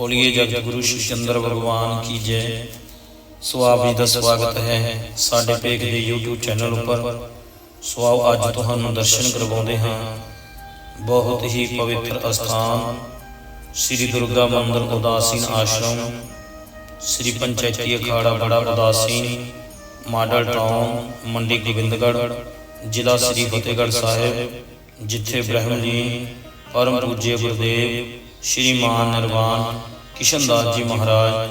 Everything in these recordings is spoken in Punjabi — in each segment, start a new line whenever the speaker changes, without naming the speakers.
ਬੋਲੀਏ ਜਗਤ ਗੁਰੂ ਸ਼੍ਰੀ ਚੰਦਰ ਭਗਵਾਨ ਕੀ ਜੈ। ਸੋ ਆਪ ਜੀ ਦਾ ਸਵਾਗਤ ਹੈ ਸਾਡੇ ਪੇਜ ਦੇ YouTube ਚੈਨਲ ਉੱਪਰ। ਸੋ ਆਓ ਅੱਜ ਤੁਹਾਨੂੰ ਦਰਸ਼ਨ ਕਰਵਾਉਂਦੇ ਹਾਂ। ਬਹੁਤ ਹੀ ਪਵਿੱਤਰ ਅਸਥਾਨ, ਸ੍ਰੀ ਦੁਰਗਾ ਮੰਦਿਰ ਉਦਾਸੀਨ ਆਸ਼ਰਮ, ਸ੍ਰੀ ਪੰਚਾਇਤੀ ਅਖਾੜਾ ਬੜਾ ਉਦਾਸੀਨ, ਮਾਡਲ ਟਾਊਨ, ਮੰਡੀ ਗੋਬਿੰਦਗੜ੍ਹ, ਜ਼ਿਲ੍ਹਾ ਸ੍ਰੀ ਫਤਿਹਗੜ੍ਹ ਸਾਹਿਬ, ਜਿੱਥੇ ਬ੍ਰਹਮ ਜੀ ਪਰਮ ਪੂਜ්य ਗੁਰਦੇਵ ਸ਼੍ਰੀ ਮਾਨ ਨਿਰਵਾਨ ਕਿਸ਼ਨ ਦਾਸ ਜੀ ਮਹਾਰਾਜ,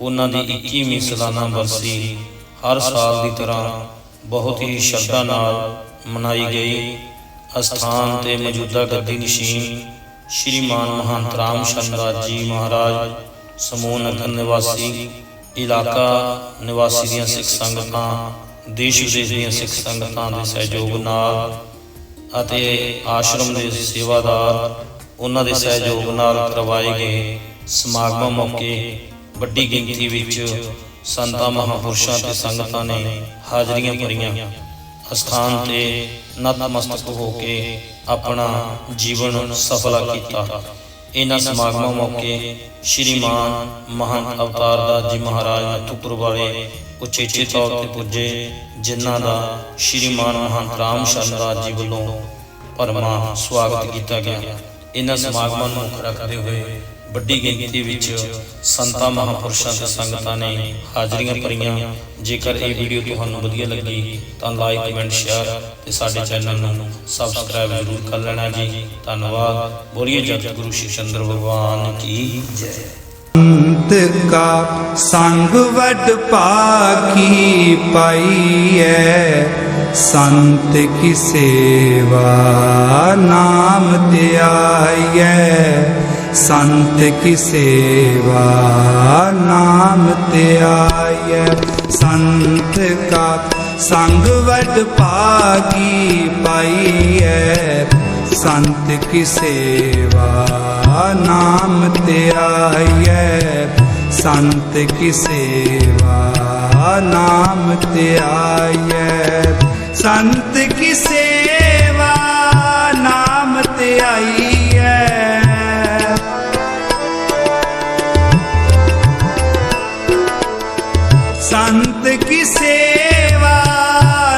ਉਹਨਾਂ ਦੀ 21ਵੀਂ ਸਾਲਾਨਾ ਬਰਸੀ ਹਰ ਸਾਲ ਦੀ ਤਰ੍ਹਾਂ ਬਹੁਤ ਹੀ ਸ਼ਰਧਾ ਨਾਲ ਮਨਾਈ ਗਈ। ਅਸਥਾਨ ਤੇ ਮੌਜੂਦਾ ਗੱਦੀ ਨਸ਼ੀਨ ਸ਼੍ਰੀਮਾਨ ਮਹੰਤ ਰਾਮ ਚੰਦਰ ਜੀ ਮਹਾਰਾਜ, ਸਮੂਹ ਨਗਰ ਨਿਵਾਸੀ, ਇਲਾਕਾ ਨਿਵਾਸੀ ਦੀਆਂ ਸਿੱਖ ਸੰਗਤਾਂ, ਦੇਸ਼ ਵਿਦੇਸ਼ ਦੀਆਂ ਸਿੱਖ ਸੰਗਤਾਂ ਦੇ ਸਹਿਯੋਗ ਨਾਲ ਅਤੇ ਆਸ਼ਰਮ ਦੇ ਸੇਵਾਦਾਰ ਉਹਨਾਂ ਦੇ ਸਹਿਯੋਗ ਨਾਲ ਕਰਵਾਏ ਗਏ ਸਮਾਗਮਾਂ ਮੌਕੇ ਵੱਡੀ ਗਿਣਤੀ ਵਿੱਚ ਸੰਤਾਂ, ਮਹਾਪੁਰਸ਼ਾਂ ਤੇ ਸੰਗਤਾਂ ਨੇ ਹਾਜ਼ਰੀਆਂ ਭਰੀਆਂ। ਅਸਥਾਨ ਤੇ ਨਤਮਸਤਕ ਹੋ ਕੇ ਆਪਣਾ ਜੀਵਨ ਸਫਲਾ ਕੀਤਾ। ਇਹਨਾਂ ਸਮਾਗਮਾਂ ਮੌਕੇ ਸ਼੍ਰੀਮਾਨ ਮਹੰਤ ਅਵਤਾਰ ਦਾਸ ਜੀ ਮਹਾਰਾਜ ਮਥੁਪੁਰ ਵਾਲੇ ਉਚੇਚੇ ਤੌਰ ਤੇ ਪੁੱਜੇ, ਜਿਨ੍ਹਾਂ ਦਾ ਸ਼੍ਰੀਮਾਨ ਮਹੰਤ ਰਾਮ ਸ਼ਰਨ ਸ਼ਰਨਦਾਸ ਜੀ ਵੱਲੋਂ ਭਰਮਾ ਸਵਾਗਤ ਕੀਤਾ ਗਿਆ। ਇਹਨਾਂ ਸਮਾਗਮਾਂ ਨੂੰ ਮੁੱਖ ਰੱਖਦੇ ਹੋਏ ਵੱਡੀ ਗਿਣਤੀ ਵਿੱਚ ਸੰਤਾਂ ਮਹਾਪੁਰਸ਼ਾਂ ਤੇ ਸੰਗਤਾਂ ਨੇ ਹਾਜ਼ਰੀਆਂ ਭਰੀਆਂ। ਜੇਕਰ ਇਹ ਵੀਡੀਓ ਤੁਹਾਨੂੰ ਵਧੀਆ ਲੱਗੀ ਤਾਂ ਲਾਈਕ, ਕਮੈਂਟ, ਸ਼ੇਅਰ ਤੇ ਸਾਡੇ ਚੈਨਲ ਨੂੰ ਸਬਸਕ੍ਰਾਈਬ ਜ਼ਰੂਰ ਕਰ ਲੈਣਾ ਜੀ। ਧੰਨਵਾਦ। ਬੋਲੀਏ ਜਗਤ ਗੁਰੂ ਸ਼੍ਰੀ ਚੰਦਰ ਭਗਵਾਨ ਕੀ ਜੈ।
ਅੰਤ ਕਾ ਸੰਗ ਵਡ ਪਾਕੀ ਪਾਈਐ। ਸੰਤ ਕੀ ਸੇਵਾ, ਨਾਮ ਧਿਆਈਐ ਸੰਤ ਕੀ ਸੇਵਾ, ਨਾਮ ਧਿਆਈਐ ਸੰਤ ਕਾ ਸੰਗ ਵਡ ਪਾਕੀ ਪਾਈਐ। ਸੰਤ ਕੀ ਸੇਵਾ, ਨਾਮ ਧਿਆਈਐ ਸੰਤ ਕੀ ਸੇਵਾ, ਨਾਮ ਧਿਆਈਐ ਸੰਤ ਕੀ ਸੇਵਾ ਨਾਮ ਧਿਆਈਐ ਸੰਤ ਕੀ ਸੇਵਾ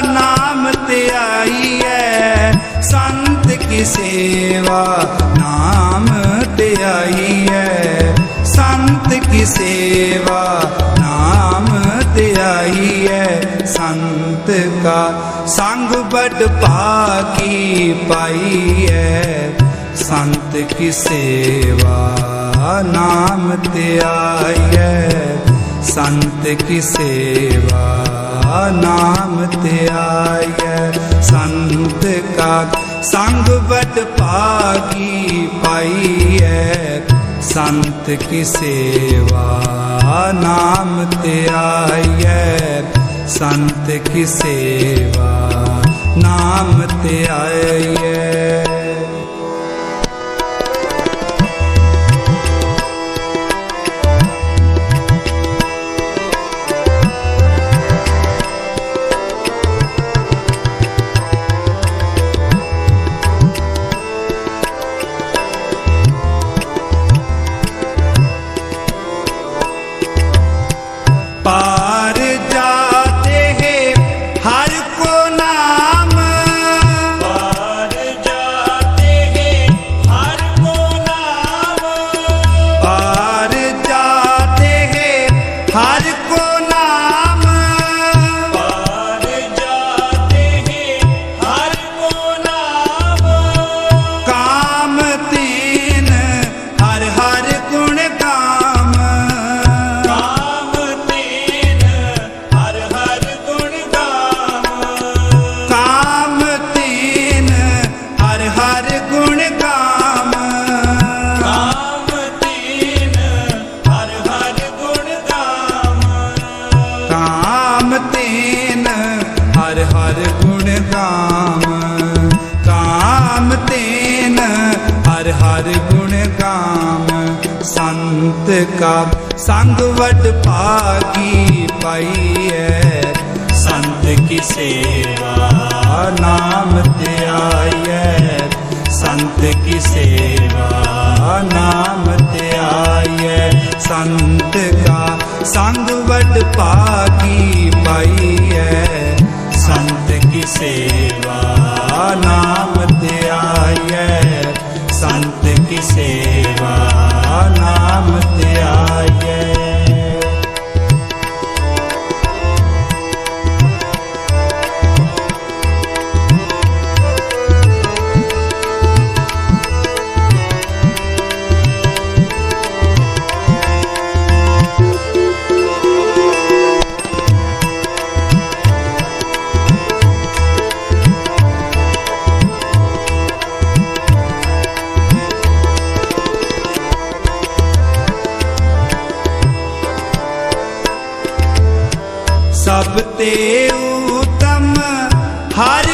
ਨਾਮ ਧਿਆਈਐ ਸੰਤ ਕੀ ਸੇਵਾ ਨਾਮ ਧਿਆਈਐ ਸੰਤ ਕੀ ਸੇਵਾ ਨਾਮ ਧਿਆਈਐ ਸੰਤ ਕਾ ਸੰਗ ਬੜ ਭਾਗੀ ਪਾਈਐ ਸੰਤ ਕੀ ਸੇਵਾ ਨਾਮ ਤੇ ਧਿਆਈਐ ਸੰਤ ਕੀ ਸੇਵਾ ਨਾਮ ਧਿਆਈਐ ਸੰਤ ਕਾ ਸੰਗ ਬਟ ਭਾਗੀ ਪਾਈਐ ਸੰਤ ਕੀ ਸੇਵਾ ਨਾਮ ਧਿਆਈਐ ਸੰਤ ਕੀ ਸੇਵਾ ਨਾਮ ਧਿਆਈਐ ਸੰਤ ਕੀ ਸੇਵਾ, ਨਾਮ ਧਿਆਈਐ ਸੰਤ ਕਾ ਸੰਗ ਵਡ ਭਾਗੀ ਪਾਈਐ। ਸੰਤ ਕੀ ਸੇਵਾ, ਨਾਮ ਧਿਆਈਐ ਸੰਤ ਕੀ ਸੇਵਾ, ਨਾਮ ਧਿਆਈਐ ਸਭ ਤੇ ਉਤਮ ਹਰ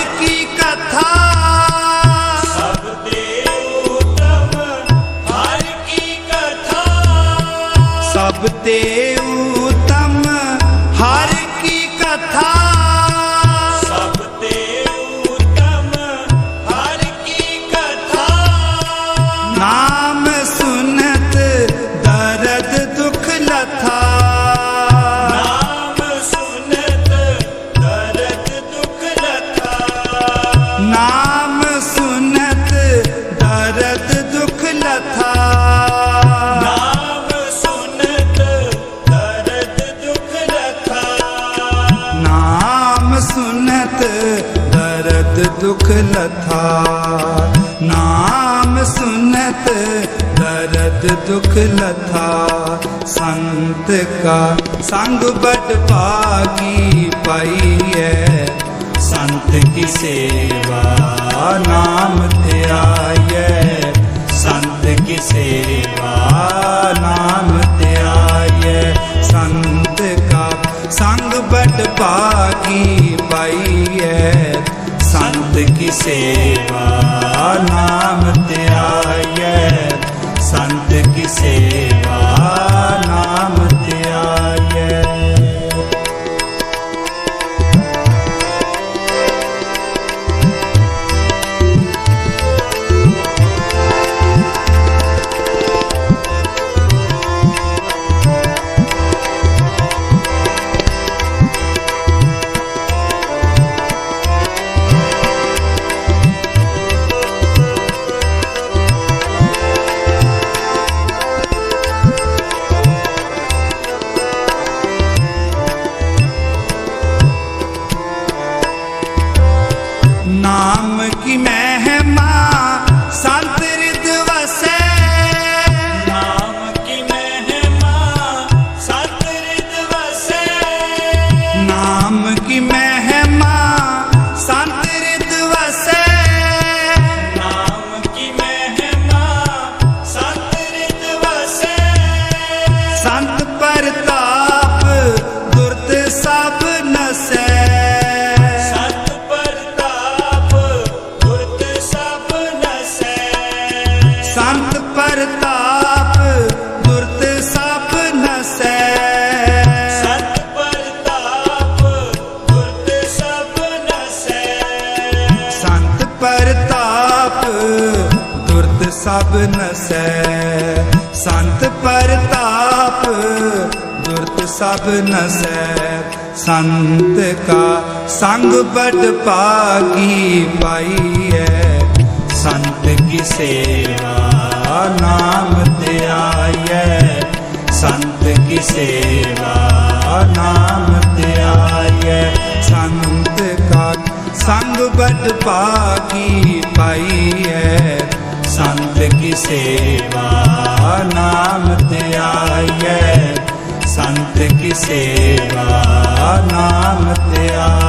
ਦਰਦ ਦੁਖ ਲਥਾ।
ਨਾਮ ਸੁਨਤ, ਦਰਦ ਦੁਖ ਲਥਾ।
ਸੰਤ ਕਾ ਸੰਗ ਬਟ ਪਾਈ ਪਾਈਐ। ਸੰਤ ਕੀ ਸੇਵਾ, ਨਾਮ ਧਿਆਈਐ ਸੰਤ ਕੀ ਸੇਵਾ, ਨਾਮ ਧਿਆਈਐ ਸੰਤ ਕਾ ਸੰਗ ਬਟ ਪਾਈ ਪਾਈਐ। ਸੰਤ ਕੀ ਸੇਵਾ ਨਾਮ ਧਿਆਈਐ ਸੰਤ ਕੀ ਸੇਵਾ ਸਭ ਨਸੈ
ਸੰਤ
ਕਾ ਸੰਗ ਪਾਗੀ ਪਾਈ ਪਾਈਐ ਸੰਤ ਕੀ ਸੇਵਾ ਨਾਮ ਧਿਆਈਐ ਸੰਤ ਕੀ ਸੇਵਾ ਨਾਮ ਧਿਆਈਐ ਸੰਤ ਕਾ ਸੰਗ ਬਟ ਭਾਗੀ ਪਾਈਐ ਸੰਤ ਕੀ ਸੇਵਾ ਸੇਵਾ ਨਾਮ ਧਿਆਈਐ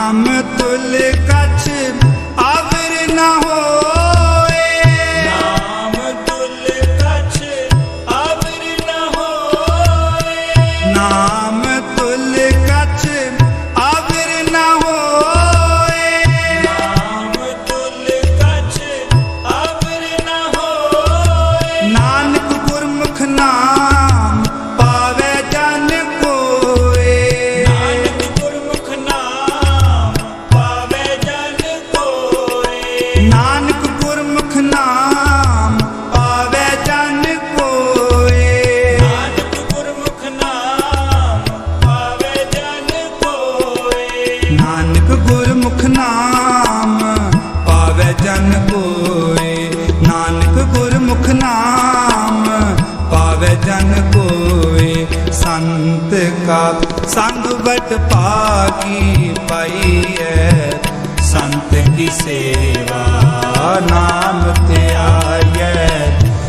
নাম তোলে কাছে ਕਾ ਸੰਗ ਵਟ ਭਾਗੀ ਪਾਈਐ। ਸੰਤ ਕੀ ਸੇਵਾ ਨਾਮ ਧਿਆਈਐ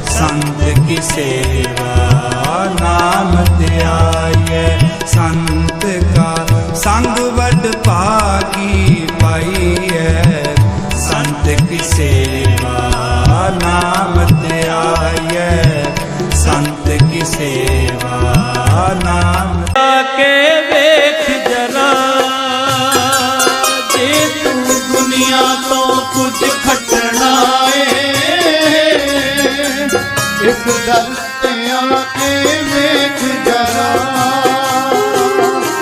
ਸੰਤ ਕੀ ਸੇਵਾ ਨਾਮ ਧਿਆਈਐ ਸੰਤ ਕਾ ਸੰਗ ਵਡ ਭਾਗੀ ਪਾਈਐ। ਸੰਤ ਕੀ ਸੇਵਾ ਨਾਮ ਧਿਆਈਐ ਸੰਤ ਕੀ ਸੇਵਾ ਨਾਮ
ਇਸ ਦਰ ਤੇ ਆ ਕੇ ਵੇਖ ਜਰਾ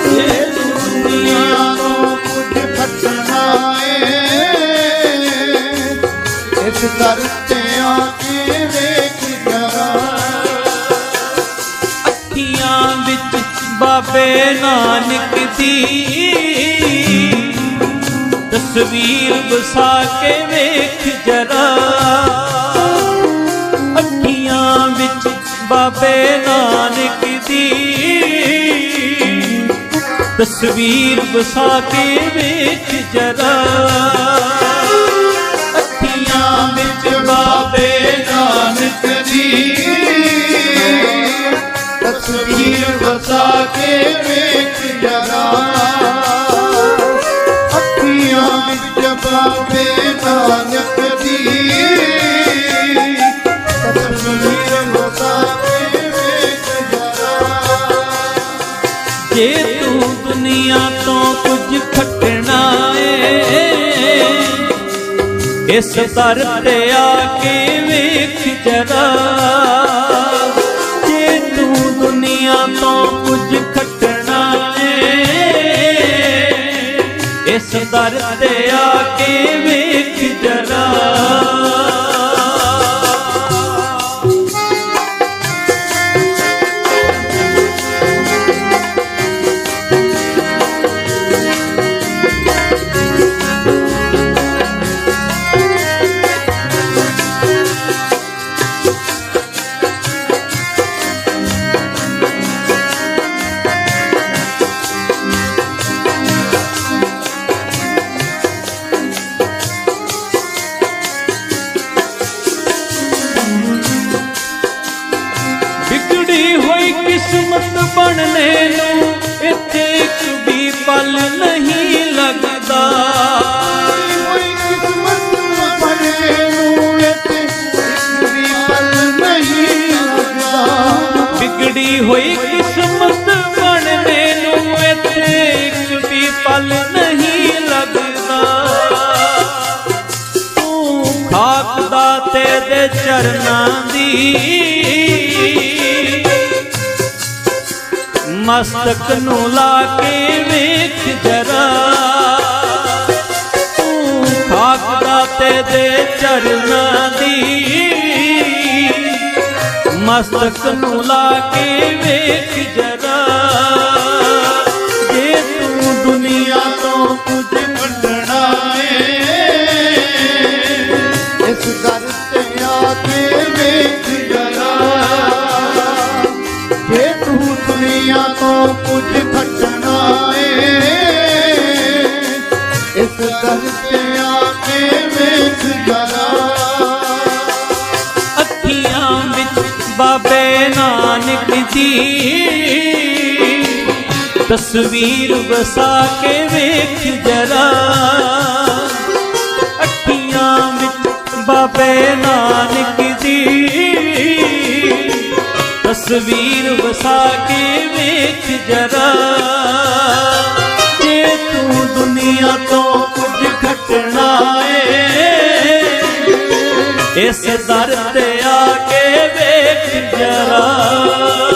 ਤੂੰ ਦੁਨੀਆ ਤੋਂ
ਕੁਝ ਖਟਣਾ ਏ। ਇਸ ਕੇ ਵੇਖ ਜਰਾ
ਅੱਖੀਆਂ ਵਿੱਚ ਬਾਬੇ ਨਾਨਕ ਦੀ ਤਸਵੀਰ ਵਸਾ ਕੇ ਵੇਖ ਜਰਾ। ਤਸਵੀਰ ਵਸਾ ਕੇ ਵੇਖ ਜਰਾ। ਅੱਖੀਆਂ ਵਿੱਚ ਬਾਬੇ ਨਾਨਕ ਦੀ
ਤਸਵੀਰ ਵਸਾ ਕੇ ਵੇਖ ਜਰਾ। ਅੱਖੀਆਂ ਵਿੱਚ ਬਾਬੇ
ਇਸ ਦਰ ਤੇ ਆ ਕੇ ਵੇਖ ਜਰਾ। ਜੇ ਤੂੰ ਦੁਨੀਆ ਤੋਂ ਕੁਝ ਖਟਣਾ ਏ, ਇਸ ਦਰ ਤੇ ਮਸਤਕ ਨੂੰ ਲਾ ਕੇ ਵੇਖ ਜਰਾ। ਤੂੰ ਖਾਕ ਦਾ ਦੇ ਚਰਨਾਂ ਦੀ। ਮਸਤਕ ਨੂੰ ਲਾ ਕੇ ਵੇਖ ਜਰਾ। ਜੇ ਤੂੰ ਦੁਨੀਆ ਤੋਂ ਕੁਝ
ਦੁਨੀਆ ਤੋਂ ਕੁਝ ਖੱਟਣਾ ਏ। ਇਸ ਦਰ ਤੇ ਆ ਕੇ ਵੇਖ ਜਰਾ।
ਅੱਖੀਆਂ ਵਿੱਚ ਬਾਬੇ ਨਾਨਕ ਜੀ। ਤਸਵੀਰ ਵਸਾ ਕੇ ਵੇਖ ਜਰਾ। ਤਸਵੀਰ ਵਸਾ ਕੇ ਵੇਖ ਜਰਾ। ਜੇ ਤੂੰ ਦੁਨੀਆ ਤੋਂ ਕੁਝ ਖਟਣਾ ਏ, ਇਸ ਦਰ ਤੇ ਆ ਕੇ ਵੇਖ ਜਰਾ।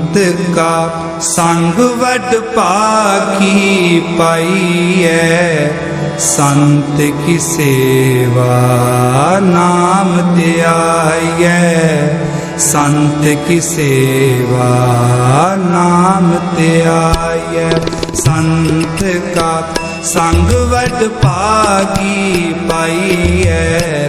ਅੰਤ ਕਾ ਸੰਗ ਵੱਡ ਭਾਗੀ ਪਾਈਐ। ਸੰਤ ਕੀ ਸੇਵਾ ਨਾਮ ਧਿਆਈਐ। ਸੰਤ ਕੀ ਸੇਵਾ ਨਾਮ ਧਿਆਈਐ। ਸੰਤ ਕਾ ਸੰਗ ਵੱਡ ਭਾਗੀ ਪਾਈਐ।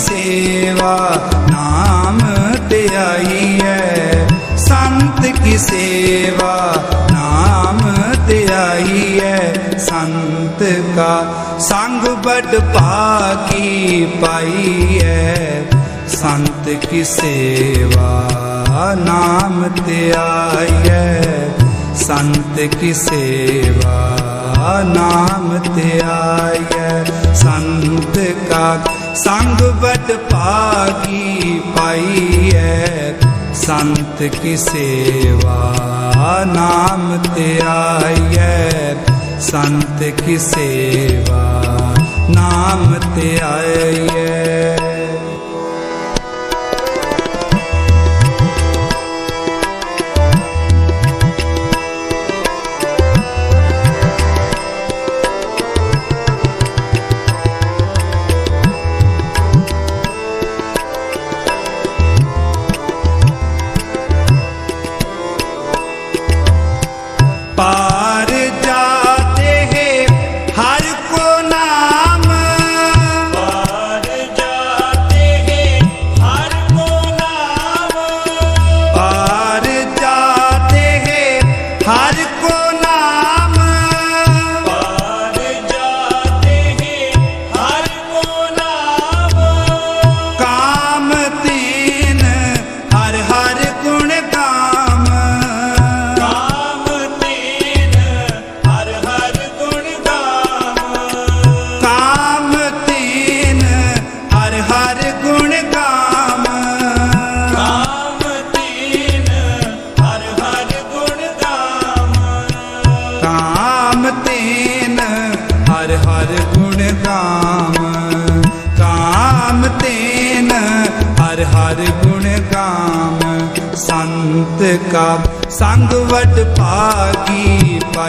ਸੇਵਾ, ਨਾਮ ਧਿਆਈਐ ਸੰਤ ਕੀ ਸੇਵਾ, ਨਾਮ ਧਿਆਈਐ ਸੰਤ ਕਾ ਸੰਗ ਬੜ ਭਾਗੀ ਪਾਈਐ ਸੰਤ ਕੀ ਸੇਵਾ, ਨਾਮ ਧਿਆਈਐ ਸੰਤ ਕੀ ਸੇਵਾ, ਨਾਮ ਧਿਆਈਐ ਸੰਤ ਕਾ ਸੰਗ ਬਟ ਪਾਈ ਪਾਈਐ ਸੰਤ ਕੀ ਸੇਵਾ ਨਾਮ ਤੇ ਧਿਆਈਐ ਸੰਤ ਕੀ ਸੇਵਾ ਨਾਮ ਤੇ पार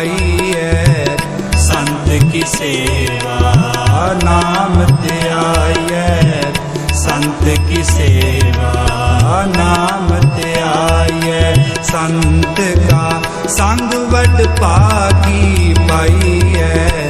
ਭਾਗੀ ਪਾਈਐ। ਸੰਤ ਕੀ ਸੇਵਾ, ਨਾਮ ਧਿਆਈਐ ਸੰਤ ਕੀ ਸੇਵਾ, ਨਾਮ ਤੇ ਧਿਆਈਐ ਸੰਤ ਕਾ ਸੰਗ ਵਡ ਭਾਗੀ ਪਾਈਐ।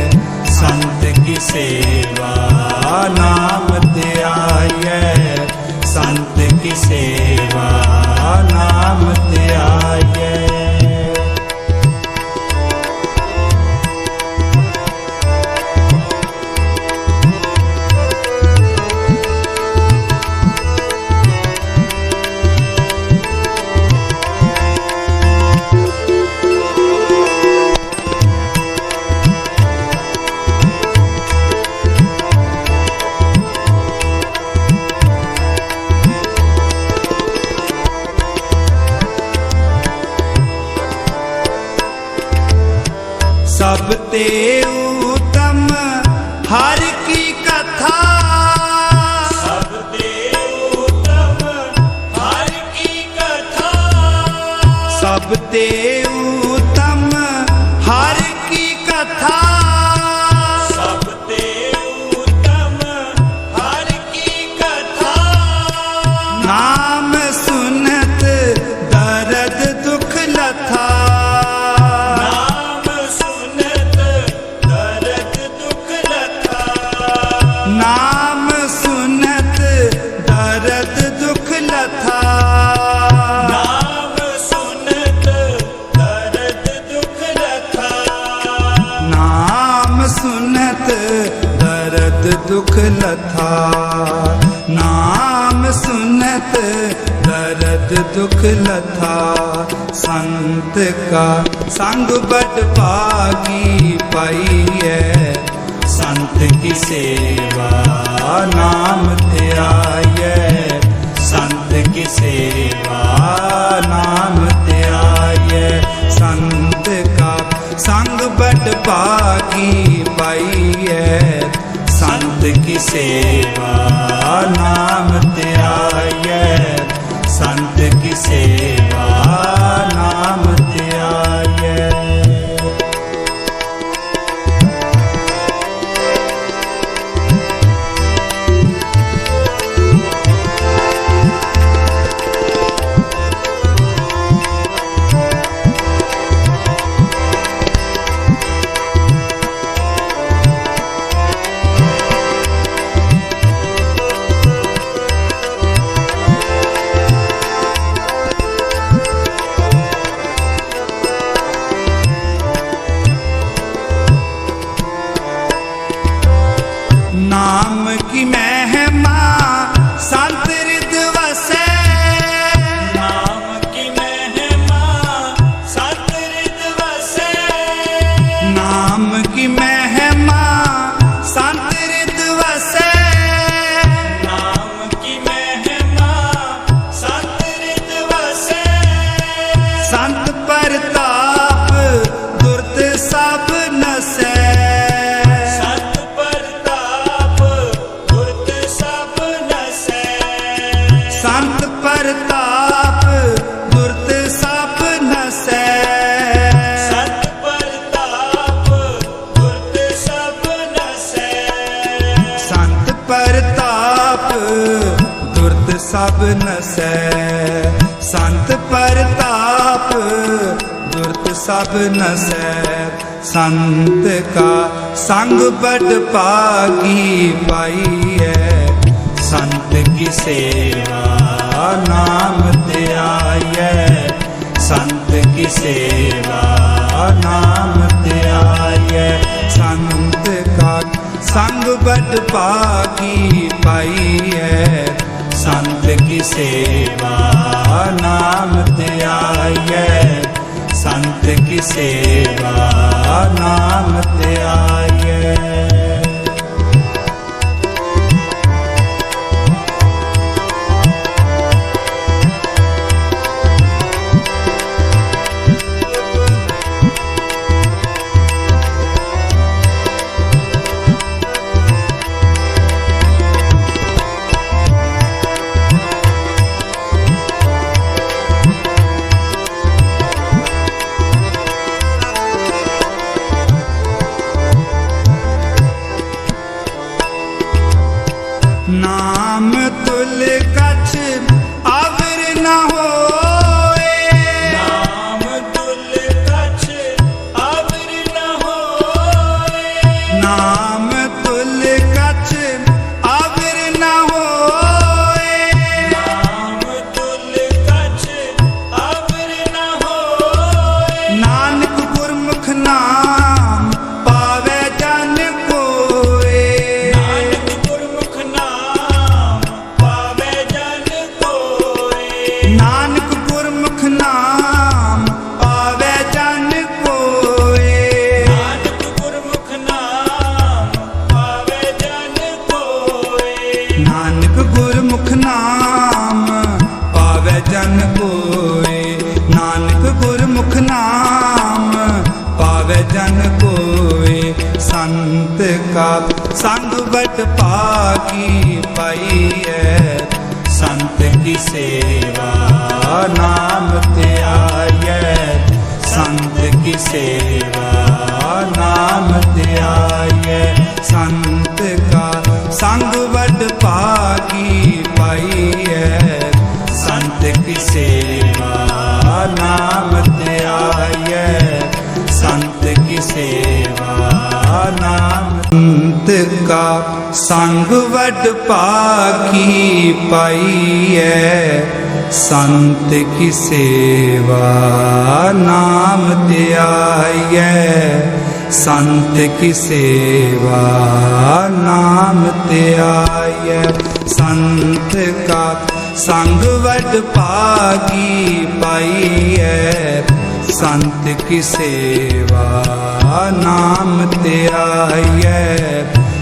ਨਾਮ ਸੁਨਤ ਦਰਦ ਦੁਖ ਲਥਾ ਸੰਤ ਕਾ ਸੰਗ ਬਟ ਪਾਗੀ ਪਾਈ ਹੈ ਸੰਤ ਕੀ ਸੇਵਾ ਨਾਮ ਧਿਆਇਐ ਸੰਤ ਕੀ ਸੇਵਾ ਨਾਮ ਧਿਆਇਐ ਸੰਤ ਕਾ ਸੰਗ ਬਟ ਪਾਗੀ ਪਾਈ ਹੈ ਸੰਤ ਕੀ ਸੇਵਾ ਨਾਮ ਧਿਆਇਐ ਸੰਤ ਕੀ ਸੇਵਾ ਪ੍ਰਤਾਪ ਦੁਰਤ ਸਭ ਨਸੈ ਸਤ ਪ੍ਰਤਾਪ ਦੁਰਤ ਸਭ ਨਸੈ ਸੰਤ ਪ੍ਰਤਾਪ ਦੁਰਤ ਸਭ ਨਸੈ ਸੰਤ ਪ੍ਰਤਾਪ ਦੁਰਤ ਸਭ ਨਸੈ ਸੰਤ ਕਾ ਸੰਗ ਬੜ ਪਾਗੀ ਪਾਈ ਹੈ ਸੰਤ ਕੀ ਨਾਮ ਧਿਆਇਐ ਸੰਤ ਕੀ ਸੇਵਾ, ਨਾਮ ਧਿਆਇਐ ਸੰਤ ਕਾ, ਸੰਗ ਬਟ ਪਾਗੀ ਪਾਈਐ। ਸੰਤ ਕੀ ਸੇਵਾ, ਨਾਮ ਧਿਆਇਐ ਸੰਤ ਕੀ ਸੇਵਾ, ਨਾਮ ਧਿਆਇਐ ਹੋਏ ਸੰਤ ਸੇਵਾ। ਨਾਮ ਧਿਆਇਐ ਸੰਤ ਕੀ ਸੇਵਾ। ਕਾ ਸੰਗ ਵਡ ਪਾਕੀ ਪਾਈਐ। ਸੰਤ ਕੀ ਸੇਵਾ ਨਾਮ ਧਿਆਇਐ ਸੰਤ ਕੀ ਸੇਵਾ ਨਾਮ ਧਿਆਇਐ ਸੰਤ ਕਾ ਸੰਗ ਵਡ ਭਾਗੀ ਪਾਈਐ। ਸੰਤ ਕੀ ਸੇਵਾ ਨਾਮ ਧਿਆਈਐ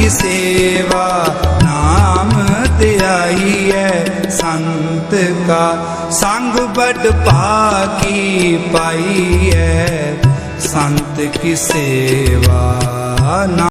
ਕੀ ਸੇਵਾ ਨਾਮ ਧਿਆਈਐ ਸੰਤ ਕਾ। ਸੰਗ ਬੜ ਭਾਗੀ ਹੈ ਸੰਤ ਕੀ ਸੇਵਾ